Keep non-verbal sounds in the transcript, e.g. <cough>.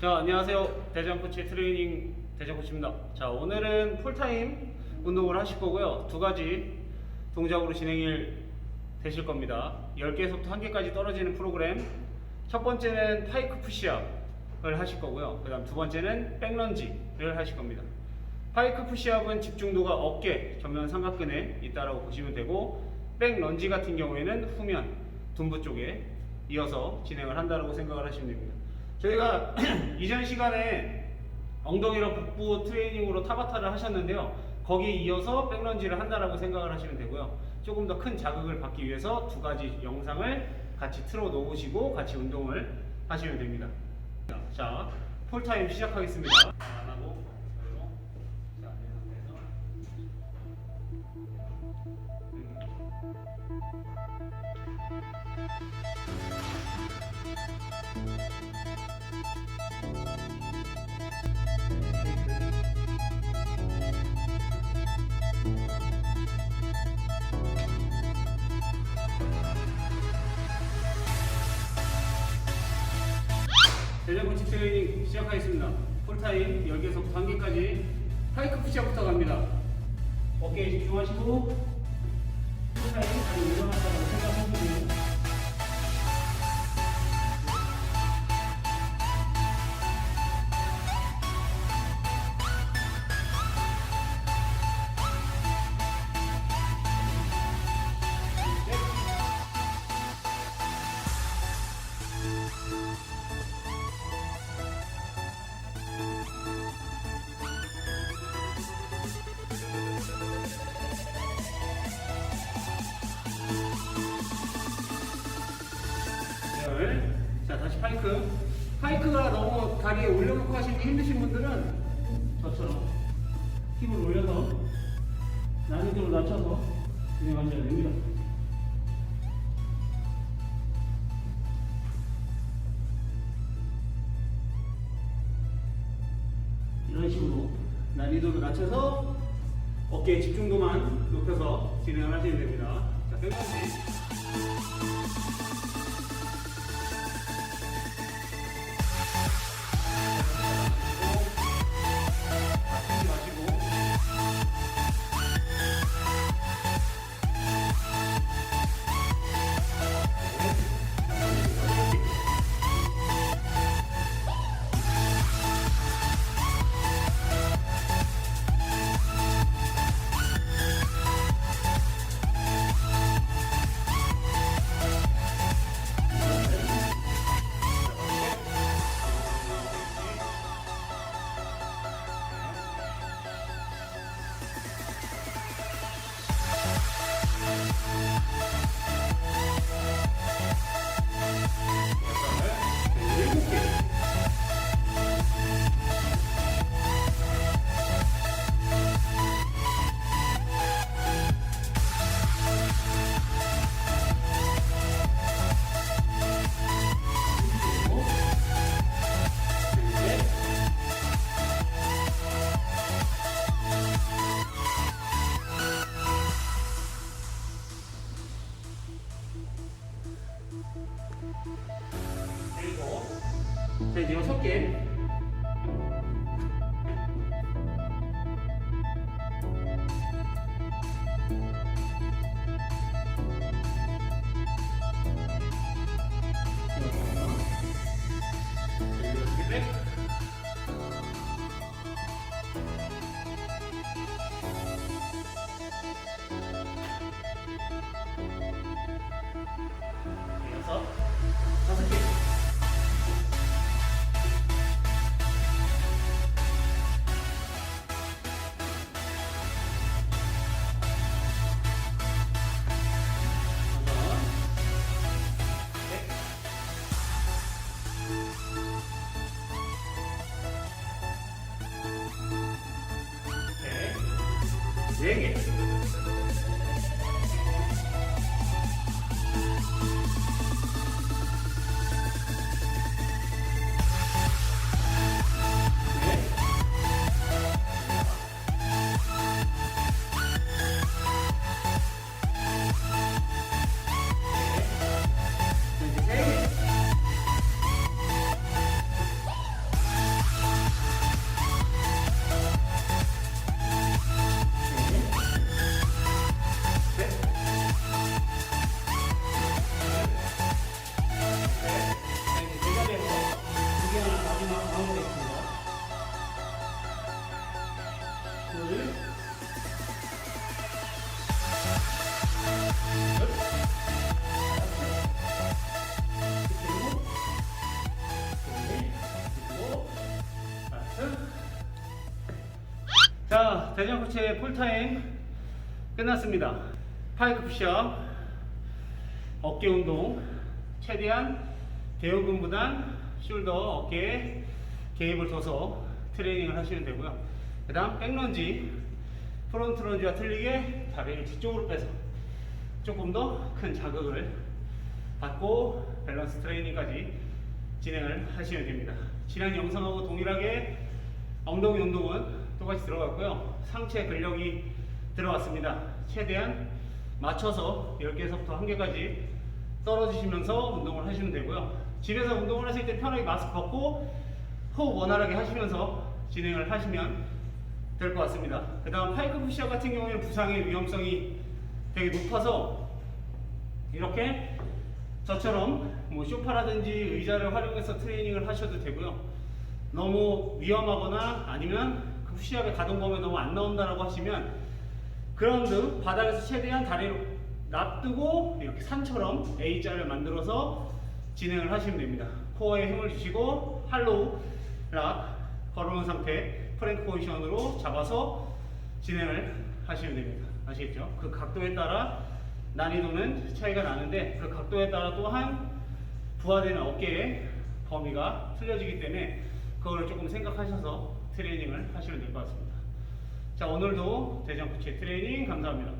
자, 안녕하세요. 대전 코치 트레이닝 대전 코치입니다. 자, 오늘은 풀타임 운동을 하실 거고요. 두 가지 동작으로 진행이 되실 겁니다. 10개에서부터 1개까지 떨어지는 프로그램. 첫 번째는 파이크 푸시업을 하실 거고요. 그 다음 두 번째는 백런지를 하실 겁니다. 파이크 푸시업은 집중도가 어깨, 전면 삼각근에 있다라고 보시면 되고, 백런지 같은 경우에는 후면, 둔부 쪽에 이어서 진행을 한다라고 생각을 하시면 됩니다. 저희가 <clears throat> 이전 시간에 엉덩이랑 복부 트레이닝으로 타바타를 하셨는데요. 거기에 이어서 백런지를 한다라고 생각을 하시면 되고요. 조금 더 큰 자극을 받기 위해서 두 가지 영상을 같이 틀어 놓으시고 같이 운동을 하시면 됩니다. 자, 폴타임 시작하겠습니다. 코치 트레이닝 시작하겠습니다. 풀타임 10개에서부터 1개까지 파이크 푸시업부터 갑니다. 어깨에 집중하시고 풀타임 다리 올려놨다고 생각하시고 열. 파이크. 파이크가 너무 다리에 올려놓고 하시기 힘드신 분들은 저처럼 힘을 올려서 난이도를 낮춰서 진행하셔야 됩니다. 이런 식으로 난이도를 낮춰서 어깨에 집중도만 높여서 진행을 하시면 됩니다. 자 백번지 자 이제 여섯 네 개. 코치의 풀타임 끝났습니다. 파이크 푸시업, 어깨 운동, 최대한 대형근보단 숄더, 어깨에 개입을 둬서 트레이닝을 하시면 되고요. 그 다음 백런지, 프론트 런지와 틀리게 다리를 뒤쪽으로 빼서 조금 더 큰 자극을 받고 밸런스 트레이닝까지 진행을 하시면 됩니다. 지난 영상하고 동일하게 엉덩이 운동은 똑같이 들어갔고요. 상체 근력이 들어갔습니다. 최대한 맞춰서 10개에서부터 1개까지 떨어지시면서 운동을 하시면 되고요. 집에서 운동을 하실 때 편하게 마스크 벗고 호흡 원활하게 하시면서 진행을 하시면 될 것 같습니다. 그 다음 파이크 푸시업 같은 경우에는 부상의 위험성이 되게 높아서 이렇게 저처럼 뭐 쇼파라든지 의자를 활용해서 트레이닝을 하셔도 되고요. 너무 위험하거나 아니면 그 푸시업의 가동 범위 너무 안 나온다라고 하시면 그라운드 바닥에서 최대한 다리를 놔두고 이렇게 산처럼 A자를 만들어서 진행을 하시면 됩니다. 코어에 힘을 주시고 할로우 락 걸어놓은 상태 프랭크 포지션으로 잡아서 진행을 하시면 됩니다. 아시겠죠? 그 각도에 따라 난이도는 차이가 나는데 그 각도에 따라 또한 부하되는 어깨의 범위가 틀려지기 때문에 그거를 조금 생각하셔서 트레이닝을 하시면 될 것 같습니다. 자 오늘도 대전 코치 트레이닝 감사합니다.